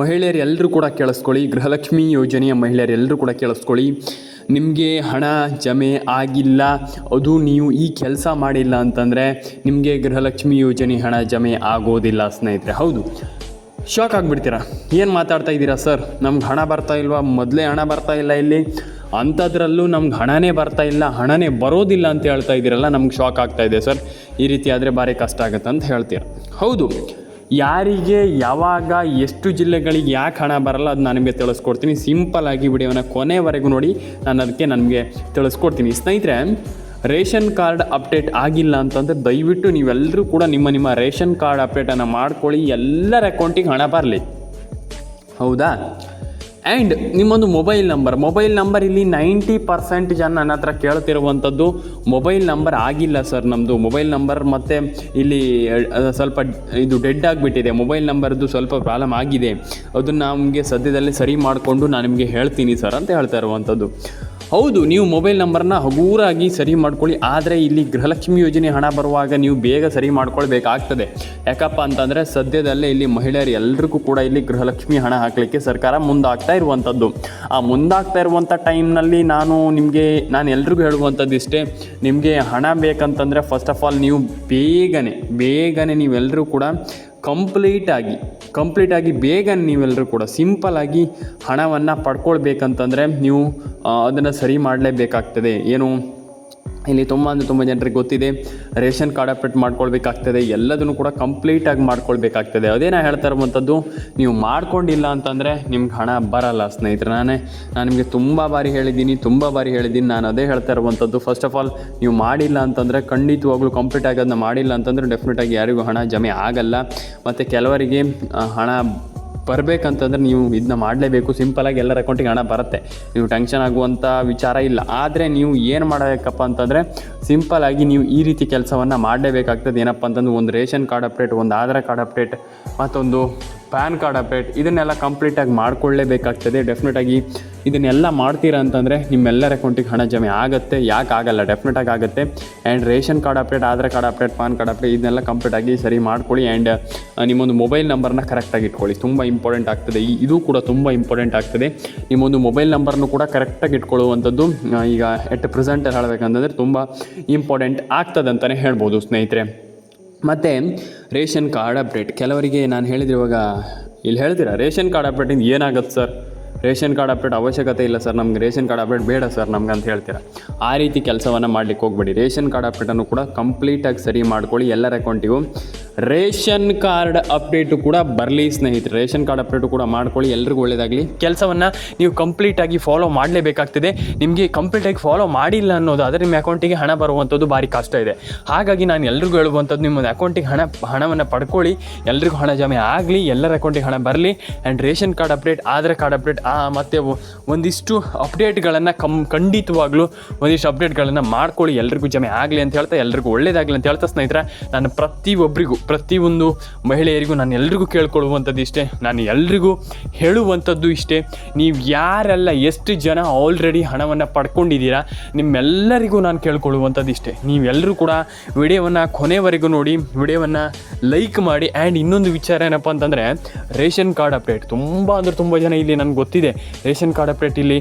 ಮಹಿಳೆಯರು ಎಲ್ಲರೂ ಕೂಡ ಕೇಳಿಸ್ಕೊಳ್ಳಿ. ಗೃಹಲಕ್ಷ್ಮಿ ಯೋಜನೆಯ ಮಹಿಳೆಯರು ಎಲ್ಲರೂ ಕೂಡ ಕೇಳಿಸ್ಕೊಳ್ಳಿ. ನಿಮಗೆ ಹಣ ಜಮೆ ಆಗಿಲ್ಲ. ಅದು ನೀವು ಈ ಕೆಲಸ ಮಾಡಿಲ್ಲ ಅಂತಂದರೆ ನಿಮಗೆ ಗೃಹಲಕ್ಷ್ಮಿ ಯೋಜನೆ ಹಣ ಜಮೆ ಆಗೋದಿಲ್ಲ ಸ್ನೇಹಿತರೆ. ಹೌದು. ಶಾಕ್ ಆಗಿಬಿಡ್ತೀರಾ? ಏನು ಮಾತಾಡ್ತಾ ಇದ್ದೀರಾ ಸರ್? ನಮ್ಗೆ ಹಣ ಬರ್ತಾ ಇಲ್ವಾ? ಮೊದಲೇ ಹಣ ಬರ್ತಾ ಇಲ್ಲ ಇಲ್ಲಿ. ಅಂಥದ್ರಲ್ಲೂ ನಮ್ಗೆ ಹಣನೇ ಬರ್ತಾ ಇಲ್ಲ. ಹಣನೇ ಬರೋದಿಲ್ಲ ಅಂತ ಹೇಳ್ತಾ ಇದ್ದೀರಲ್ಲ, ನಮ್ಗೆ ಶಾಕ್ ಆಗ್ತಾ ಸರ್. ಈ ರೀತಿ ಆದರೆ ಭಾರಿ ಕಷ್ಟ ಆಗುತ್ತೆ ಅಂತ ಹೇಳ್ತೀರ? ಹೌದು. ಯಾರಿಗೆ, ಯಾವಾಗ, ಎಷ್ಟು ಜಿಲ್ಲೆಗಳಿಗೆ ಯಾಕೆ ಹಣ ಬರಲ್ಲ ಅದು ನನಗೆ ತಿಳಿಸ್ಕೊಡ್ತೀನಿ. ಸಿಂಪಲ್ ಆಗಿ ವಿಡಿಯೋನ ಕೊನೆವರೆಗೂ ನೋಡಿ. ನಾನು ಅದಕ್ಕೆ ನನಗೆ ತಿಳಿಸ್ಕೊಡ್ತೀನಿ. ಸ್ನೇಹಿತರೆ, ರೇಷನ್ ಕಾರ್ಡ್ ಅಪ್ಡೇಟ್ ಆಗಿಲ್ಲ ಅಂತಂದರೆ ದಯವಿಟ್ಟು ನೀವೆಲ್ಲರೂ ಕೂಡ ನಿಮ್ಮ ನಿಮ್ಮ ರೇಷನ್ ಕಾರ್ಡ್ ಅಪ್ಡೇಟನ್ನು ಮಾಡ್ಕೊಳ್ಳಿ. ಎಲ್ಲರ ಅಕೌಂಟಿಗೆ ಹಣ ಬರಲಿ. ಹೌದಾ? ಆ್ಯಂಡ್ ನಿಮ್ಮೊಂದು ಮೊಬೈಲ್ ನಂಬರ್ ಮೊಬೈಲ್ ನಂಬರ್ ಇಲ್ಲಿ ನೈಂಟಿ ಪರ್ಸೆಂಟ್ ಜನ ನನ್ನ ಹತ್ರ ಕೇಳ್ತಿರುವಂಥದ್ದು ಮೊಬೈಲ್ ನಂಬರ್ ಆಗಿಲ್ಲ ಸರ್ ನಮ್ಮದು ಮೊಬೈಲ್ ನಂಬರ್ ಮತ್ತು ಇಲ್ಲಿ ಸ್ವಲ್ಪ ಇದು ಡೆಡ್ ಆಗಿಬಿಟ್ಟಿದೆ. ಮೊಬೈಲ್ ನಂಬರ್ದು ಸ್ವಲ್ಪ ಪ್ರಾಬ್ಲಮ್ ಆಗಿದೆ. ಅದನ್ನು ನಮಗೆ ಸದ್ಯದಲ್ಲೇ ಸರಿ ಮಾಡಿಕೊಂಡು ನಾನು ನಿಮಗೆ ಹೇಳ್ತೀನಿ ಸರ್ ಅಂತ ಹೇಳ್ತಾ ಇರುವಂಥದ್ದು. ಹೌದು, ನೀವು ಮೊಬೈಲ್ ನಂಬರ್ನ ಹಗೂರಾಗಿ ಸರಿ ಮಾಡ್ಕೊಳ್ಳಿ. ಆದರೆ ಇಲ್ಲಿ ಗೃಹಲಕ್ಷ್ಮಿ ಯೋಜನೆ ಹಣ ಬರುವಾಗ ನೀವು ಬೇಗ ಸರಿ ಮಾಡ್ಕೊಳ್ಬೇಕಾಗ್ತದೆ. ಯಾಕಪ್ಪ ಅಂತಂದರೆ ಸದ್ಯದಲ್ಲೇ ಇಲ್ಲಿ ಮಹಿಳೆಯರು ಎಲ್ಲರಿಗೂ ಕೂಡ ಇಲ್ಲಿ ಗೃಹಲಕ್ಷ್ಮಿ ಹಣ ಹಾಕಲಿಕ್ಕೆ ಸರ್ಕಾರ ಮುಂದಾಗ್ತಾ ಇರುವಂಥದ್ದು. ಆ ಮುಂದಾಗ್ತಾ ಇರುವಂಥ ಟೈಮ್ನಲ್ಲಿ ನಾನು ನಿಮಗೆ, ನಾನು ಎಲ್ರಿಗೂ ಹೇಳುವಂಥದ್ದು ಇಷ್ಟೇ. ನಿಮಗೆ ಹಣ ಬೇಕಂತಂದರೆ ಫಸ್ಟ್ ಆಫ್ ಆಲ್ ನೀವು ಬೇಗನೆ ಬೇಗನೆ ನೀವೆಲ್ಲರೂ ಕೂಡ ಕಂಪ್ಲೀಟಾಗಿ ಕಂಪ್ಲೀಟಾಗಿ ಬೇಗ ನೀವೆಲ್ಲರೂ ಕೂಡ ಸಿಂಪಲ್ಲಾಗಿ ಹಣವನ್ನು ಪಡ್ಕೊಳ್ಬೇಕಂತಂದರೆ ನೀವು ಅದನ್ನು ಸರಿ ಮಾಡಲೇಬೇಕಾಗ್ತದೆ. ಏನು? ಇಲ್ಲಿ ತುಂಬ ಅಂದರೆ ತುಂಬ ಜನರಿಗೆ ಗೊತ್ತಿದೆ, ರೇಷನ್ ಕಾರ್ಡ್ ಅಪ್ಡೇಟ್ ಮಾಡ್ಕೊಳ್ಬೇಕಾಗ್ತದೆ, ಎಲ್ಲದನ್ನು ಕೂಡ ಕಂಪ್ಲೀಟಾಗಿ ಮಾಡ್ಕೊಳ್ಬೇಕಾಗ್ತದೆ. ಅದೇ ನಾ ಹೇಳ್ತಾ ಇರುವಂಥದ್ದು, ನೀವು ಮಾಡ್ಕೊಂಡಿಲ್ಲ ಅಂತಂದರೆ ನಿಮ್ಗೆ ಹಣ ಬರಲ್ಲ ಸ್ನೇಹಿತರೆ. ನಾನೇ, ನಾನು ನಿಮಗೆ ತುಂಬ ಬಾರಿ ಹೇಳಿದ್ದೀನಿ, ತುಂಬ ಬಾರಿ ಹೇಳಿದ್ದೀನಿ. ನಾನು ಅದೇ ಹೇಳ್ತಾ ಇರುವಂಥದ್ದು ಫಸ್ಟ್ ಆಫ್ ಆಲ್ ನೀವು ಮಾಡಿಲ್ಲ ಅಂತಂದರೆ ಖಂಡಿತವಾಗ್ಲೂ ಕಂಪ್ಲೀಟಾಗಿ ಅದನ್ನ ಮಾಡಿಲ್ಲ ಅಂತಂದರೆ ಡೆಫಿನೆಟಾಗಿ ಯಾರಿಗೂ ಹಣ ಜಮೆ ಆಗಲ್ಲ. ಮತ್ತು ಕೆಲವರಿಗೆ ಹಣ ಬರಬೇಕಂತಂದ್ರೆ ನೀವು ಇದನ್ನ ಮಾಡಲೇಬೇಕು. ಸಿಂಪಲಾಗಿ ಎಲ್ಲರ ಅಕೌಂಟಿಗೆ ಹಣ ಬರುತ್ತೆ. ನೀವು ಟೆನ್ಷನ್ ಆಗುವಂಥ ವಿಚಾರ ಇಲ್ಲ. ಆದರೆ ನೀವು ಏನು ಮಾಡಬೇಕಪ್ಪ ಅಂತಂದರೆ ಸಿಂಪಲಾಗಿ ನೀವು ಈ ರೀತಿ ಕೆಲಸವನ್ನು ಮಾಡಲೇಬೇಕಾಗ್ತದೆ. ಏನಪ್ಪ ಅಂತಂದ್ರೆ ಒಂದು ರೇಷನ್ ಕಾರ್ಡ್ ಅಪ್ಡೇಟ್ ಒಂದು ಆಧಾರ್ ಕಾರ್ಡ್ ಅಪ್ಡೇಟ್ ಮತ್ತೊಂದು ಪ್ಯಾನ್ ಕಾರ್ಡ್ ಅಪ್ಡೇಟ್ ಇದನ್ನೆಲ್ಲ ಕಂಪ್ಲೀಟಾಗಿ ಮಾಡ್ಕೊಳ್ಳೇಬೇಕಾಗ್ತದೆ. ಡೆಫಿನೆಟಾಗಿ ಇದನ್ನೆಲ್ಲ ಮಾಡ್ತೀರಾ ಅಂತಂದರೆ ನಿಮ್ಮೆಲ್ಲರ ಅಕೌಂಟಿಗೆ ಹಣ ಜಮೆ ಆಗುತ್ತೆ. ಯಾಕೆ ಆಗಲ್ಲ? ಡೆಫಿನೆಟಾಗಿ ಆಗುತ್ತೆ. And ration card update, Aadhaar card update pan card update ಇದನ್ನೆಲ್ಲ ಕಂಪ್ಲೀಟಾಗಿ ಸರಿ ಮಾಡ್ಕೊಳ್ಳಿ. ಆ್ಯಂಡ್ ನಿಮ್ಮೊಂದು ಮೊಬೈಲ್ ನಂಬರ್ನ ಕರೆಕ್ಟಾಗಿ ಇಟ್ಕೊಳ್ಳಿ. ತುಂಬ ಇಂಪಾರ್ಟೆಂಟ್ ಆಗ್ತದೆ. ಇದು ಕೂಡ ತುಂಬ ಇಂಪಾರ್ಟೆಂಟ್ ಆಗ್ತದೆ. ನಿಮ್ಮೊಂದು ಮೊಬೈಲ್ ನಂಬರ್ನು ಕೂಡ ಕರೆಕ್ಟಾಗಿ ಇಟ್ಕೊಳ್ಳುವಂಥದ್ದು ಈಗ ಎಟ್ ಪ್ರೆಸೆಂಟಲ್ಲಿ ಹೇಳಬೇಕಂತಂದರೆ ತುಂಬ ಇಂಪಾರ್ಟೆಂಟ್ ಆಗ್ತದೆ ಅಂತಲೇ ಹೇಳ್ಬೋದು ಸ್ನೇಹಿತರೆ. ಮತ್ತು ರೇಷನ್ ಕಾರ್ಡ್ ಅಪ್ಡೇಟ್. ಕೆಲವರಿಗೆ ನಾನು ಹೇಳಿದ್ರೆ ಇವಾಗ ಇಲ್ಲಿ ಹೇಳ್ತೀರಾ? ರೇಷನ್ ಕಾರ್ಡ್ ಅಪ್ಡೇಟಿಂದ ಏನಾಗುತ್ತೆ ಸರ್? ರೇಷನ್ ಕಾರ್ಡ್ ಅಪ್ಡೇಟ್ ಅವಶ್ಯಕತೆ ಇಲ್ಲ ಸರ್, ನಮ್ಗೆ ರೇಷನ್ ಕಾರ್ಡ್ ಅಪ್ಡೇಟ್ ಬೇಡ ಸರ್ ನಮ್ಗೆ ಅಂತ ಹೇಳ್ತೀರಾ? ಆ ರೀತಿ ಕೆಲಸವನ್ನು ಮಾಡಲಿಕ್ಕೆ ಹೋಗ್ಬೇಡಿ. ರೇಷನ್ ಕಾರ್ಡ್ ಅಪ್ಡೇಟನ್ನು ಕೂಡ ಕಂಪ್ಲೀಟಾಗಿ ಸರಿ ಮಾಡ್ಕೊಳ್ಳಿ ಎಲ್ಲರ ಅಕೌಂಟಿಗೂ ರೇಷನ್ ಕಾರ್ಡ್ ಅಪ್ಡೇಟು ಕೂಡ ಬರಲಿ ಸ್ನೇಹಿತರೆ. ರೇಷನ್ ಕಾರ್ಡ್ ಅಪ್ಡೇಟು ಕೂಡ ಮಾಡ್ಕೊಳ್ಳಿ, ಎಲ್ರಿಗೂ ಒಳ್ಳೆಯದಾಗಲಿ ಕೆಲಸವನ್ನು ನೀವು ಕಂಪ್ಲೀಟಾಗಿ ಫಾಲೋ ಮಾಡಲೇಬೇಕಾಗ್ತದೆ. ನಿಮಗೆ ಕಂಪ್ಲೀಟಾಗಿ ಫಾಲೋ ಮಾಡಿಲ್ಲ ಅನ್ನೋದಾದರೆ ನಿಮ್ಮ ಅಕೌಂಟಿಗೆ ಹಣ ಬರುವಂಥದ್ದು ಭಾರಿ ಕಷ್ಟ ಇದೆ. ಹಾಗಾಗಿ ನಾನು ಎಲ್ರಿಗೂ ಹೇಳುವಂಥದ್ದು ನಿಮ್ಮ ಅಕೌಂಟಿಗೆ ಹಣ, ಹಣವನ್ನು ಪಡ್ಕೊಳ್ಳಿ. ಎಲ್ರಿಗೂ ಹಣ ಜಮೆ ಆಗಲಿ, ಎಲ್ಲರ ಅಕೌಂಟಿಗೆ ಹಣ ಬರಲಿ. And ration card update, Aadhaar card update ಮತ್ತು ಒಂದಿಷ್ಟು ಅಪ್ಡೇಟ್ಗಳನ್ನು ಕಮ್ ಖಂಡಿತವಾಗ್ಲೂ ಒಂದಿಷ್ಟು ಅಪ್ಡೇಟ್ಗಳನ್ನು ಮಾಡ್ಕೊಳ್ಳಿ. ಎಲ್ರಿಗೂ ಜಮೆ ಆಗಲಿ ಅಂತ ಹೇಳ್ತಾ, ಎಲ್ರಿಗೂ ಒಳ್ಳೇದಾಗಲಿ ಅಂತ ಹೇಳ್ತಾ ಸ್ನೇಹಿತರೆ, ನಾನು ಪ್ರತಿಯೊಬ್ಬರಿಗೂ ಪ್ರತಿಯೊಂದು ಮಹಿಳೆಯರಿಗೂ ನಾನು ಎಲ್ರಿಗೂ ಕೇಳ್ಕೊಳ್ಳುವಂಥದ್ದು ಇಷ್ಟೇ. ನಾನು ಎಲ್ರಿಗೂ ಹೇಳುವಂಥದ್ದು ಇಷ್ಟೇ. ನೀವು ಯಾರೆಲ್ಲ ಎಷ್ಟು ಜನ ಆಲ್ರೆಡಿ ಹಣವನ್ನು ಪಡ್ಕೊಂಡಿದ್ದೀರಾ, ನಿಮ್ಮೆಲ್ಲರಿಗೂ ನಾನು ಕೇಳ್ಕೊಳ್ಳುವಂಥದ್ದು ಇಷ್ಟೇ. ನೀವೆಲ್ಲರೂ ಕೂಡ ವಿಡಿಯೋವನ್ನು ಕೊನೆವರೆಗೂ ನೋಡಿ, ವಿಡಿಯೋವನ್ನು ಲೈಕ್ ಮಾಡಿ ಆ್ಯಂಡ್ ಇನ್ನೊಂದು ವಿಚಾರ ಏನಪ್ಪ ಅಂತಂದರೆ, ರೇಷನ್ ಕಾರ್ಡ್ ಅಪ್ಡೇಟ್ ತುಂಬ ಅಂದರೆ ತುಂಬ ಜನ ಇಲ್ಲಿ ನನಗೆ ಗೊತ್ತಿದೆ. ರೇಷನ್ ಕಾರ್ಡ್ ಅಪ್ಡೇಟ್ ಇಲ್ಲಿ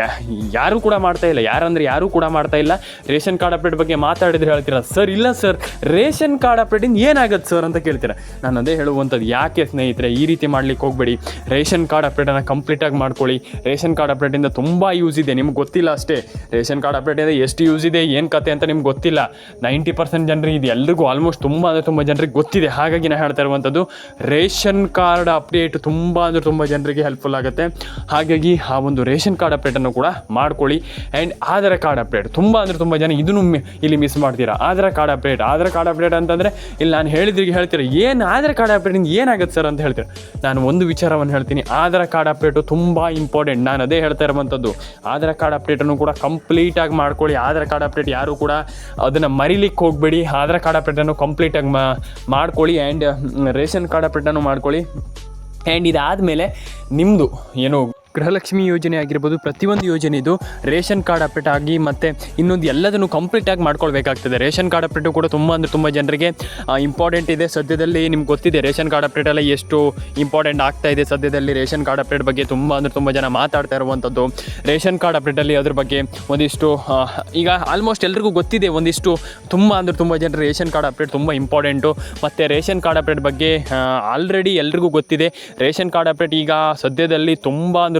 ಯಾರು ಯಾರೂ ಕೂಡ ಮಾಡ್ತಾ ಇಲ್ಲ. ಯಾರಂದ್ರೆ ಯಾರು ಕೂಡ ಮಾಡ್ತಾ ಇಲ್ಲ. ರೇಷನ್ ಕಾರ್ಡ್ ಅಪ್ಡೇಟ್ ಬಗ್ಗೆ ಮಾತಾಡಿದ್ರೆ ಹೇಳ್ತೀರಾ? ಸರ್, ಇಲ್ಲ ಸರ್. ರೇಷನ್ ಕಾರ್ಡ್ ಅಪ್ಡೇಟಿಂದ ಏನಾಗುತ್ತೆ ಸರ್ ಅಂತ ಕೇಳ್ತೀರಾ? ನಾನು ಅದೇ ಹೇಳುವಂಥದ್ದು. ಯಾಕೆ ಸ್ನೇಹಿತರೆ, ಈ ರೀತಿ ಮಾಡ್ಲಿಕ್ಕೆ ಹೋಗಬೇಡಿ. ರೇಷನ್ ಕಾರ್ಡ್ ಅಪ್ಡೇಟನ್ನು ಕಂಪ್ಲೀಟಾಗಿ ಮಾಡ್ಕೊಳ್ಳಿ. ರೇಷನ್ ಕಾರ್ಡ್ ಅಪ್ಡೇಟಿಂದ ತುಂಬ ಯೂಸ್ ಇದೆ. ನಿಮ್ಗೆ ಗೊತ್ತಿಲ್ಲ ಅಷ್ಟೇ. ರೇಷನ್ ಕಾರ್ಡ್ ಅಪ್ಡೇಟಿಂದ ಎಷ್ಟು ಯೂಸ್ ಇದೆ, ಏನು ಕತೆ ಅಂತ ನಿಮ್ಗೆ ಗೊತ್ತಿಲ್ಲ. ನೈಂಟಿ ಪರ್ಸೆಂಟ್ ಜನರಿಗೆ ಇದು. ಎಲ್ರಿಗೂ ಆಲ್ಮೋಸ್ಟ್ ತುಂಬ ಅಂದರೆ ತುಂಬ ಜನರಿಗೆ ಗೊತ್ತಿದೆ. ಹಾಗಾಗಿ ನಾನು ಹೇಳ್ತಾ ಇರುವಂಥದ್ದು, ರೇಷನ್ ಕಾರ್ಡ್ ಅಪ್ಡೇಟ್ ತುಂಬ ಅಂದರೆ ತುಂಬ ಜನರಿಗೆ ಹೆಲ್ಪ್ಫುಲ್ ಆಗುತ್ತೆ. ಹಾಗಾಗಿ ಆ ಒಂದು ರೇಷನ್ ಕಾರ್ಡ್ ಅಪ್ಡೇಟನ್ನು ಕೂಡ ಮಾಡ್ಕೊಳ್ಳಿ. ಆ್ಯಂಡ್ ಆಧಾರ್ ಕಾರ್ಡ್ ಅಪ್ಡೇಟ್ ತುಂಬ ಅಂದರೆ ತುಂಬ ಜನ ಇದನ್ನು ಇಲ್ಲಿ ಮಿಸ್ ಮಾಡ್ತೀರಾ. Aadhaar card update Aadhaar card update ಅಂತಂದರೆ ಇಲ್ಲಿ ನಾನು ಹೇಳಿದ್ರಿಗೆ ಹೇಳ್ತೀರಾ, ಏನು ಆಧಾರ್ ಕಾರ್ಡ್ ಅಪ್ಡೇಟಿಂದ ಏನಾಗುತ್ತೆ ಸರ್ ಅಂತ ಹೇಳ್ತೀರಾ? ನಾನು ಒಂದು ವಿಚಾರವನ್ನು ಹೇಳ್ತೀನಿ. ಆಧಾರ್ ಕಾರ್ಡ್ ಅಪ್ಡೇಟು ತುಂಬ ಇಂಪಾರ್ಟೆಂಟ್ ನಾನು ಅದೇ ಹೇಳ್ತಾ ಇರುವಂಥದ್ದು ಆಧಾರ್ ಕಾರ್ಡ್ ಅಪ್ಡೇಟನ್ನು ಕೂಡ ಕಂಪ್ಲೀಟಾಗಿ ಮಾಡ್ಕೊಳ್ಳಿ. ಆಧಾರ್ ಕಾರ್ಡ್ ಅಪ್ಡೇಟ್ ಯಾರು ಕೂಡ ಅದನ್ನು ಮರಿಲಿಕ್ಕೆ ಹೋಗಬೇಡಿ. ಆಧಾರ್ ಕಾರ್ಡ್ ಅಪ್ಡೇಟನ್ನು ಕಂಪ್ಲೀಟಾಗಿ ಮಾಡ್ಕೊಳ್ಳಿ. ಆ್ಯಂಡ್ ರೇಷನ್ ಕಾರ್ಡ್ ಅಪ್ಡೇಟನ್ನು ಮಾಡ್ಕೊಳ್ಳಿ. ಆ್ಯಂಡ್ ಇದಾದಮೇಲೆ ನಿಮ್ಮದು ಏನು ಗೃಹಲಕ್ಷ್ಮಿ ಯೋಜನೆ ಆಗಿರ್ಬೋದು, ಪ್ರತಿಯೊಂದು ಯೋಜನೆ ಇದು ರೇಷನ್ ಕಾರ್ಡ್ ಅಪ್ಡೇಟ್ ಆಗಿ ಮತ್ತು ಇನ್ನೊಂದು ಎಲ್ಲದನ್ನು ಕಂಪ್ಲೀಟಾಗಿ ಮಾಡ್ಕೊಳ್ಬೇಕಾಗ್ತದೆ. ರೇಷನ್ ಕಾರ್ಡ್ ಅಪ್ಡೇಟು ಕೂಡ ತುಂಬ ಅಂದರೆ ತುಂಬ ಜನರಿಗೆ ಇಂಪಾರ್ಟೆಂಟ್ ಇದೆ. ಸದ್ಯದಲ್ಲಿ ನಿಮ್ಗೆ ಗೊತ್ತಿದೆ, ರೇಷನ್ ಕಾರ್ಡ್ ಅಪ್ಡೇಟ್ ಎಲ್ಲ ಎಷ್ಟು ಇಂಪಾರ್ಟೆಂಟ್ ಆಗ್ತಾ ಇದೆ. ಸದ್ಯದಲ್ಲಿ ರೇಷನ್ ಕಾರ್ಡ್ ಅಪ್ಡೇಟ್ ಬಗ್ಗೆ ತುಂಬ ಅಂದರೆ ತುಂಬ ಜನ ಮಾತಾಡ್ತಾ ಇರುವಂಥದ್ದು ರೇಷನ್ ಕಾರ್ಡ್ ಅಪ್ಡೇಟಲ್ಲಿ ಅದ್ರ ಬಗ್ಗೆ ಒಂದಿಷ್ಟು ಈಗ ಆಲ್ಮೋಸ್ಟ್ ಎಲ್ರಿಗೂ ಗೊತ್ತಿದೆ, ಒಂದಿಷ್ಟು ತುಂಬ ಅಂದರೆ ತುಂಬ ಜನರು ರೇಷನ್ ಕಾರ್ಡ್ ಅಪ್ಡೇಟ್ ತುಂಬ ಇಂಪಾರ್ಟೆಂಟು ಮತ್ತು ರೇಷನ್ ಕಾರ್ಡ್ ಅಪ್ಡೇಟ್ ಬಗ್ಗೆ ಆಲ್ರೆಡಿ ಎಲ್ರಿಗೂ ಗೊತ್ತಿದೆ. ರೇಷನ್ ಕಾರ್ಡ್ ಅಪ್ಡೇಟ್ ಈಗ ಸದ್ಯದಲ್ಲಿ ತುಂಬ ಅಂದರೆ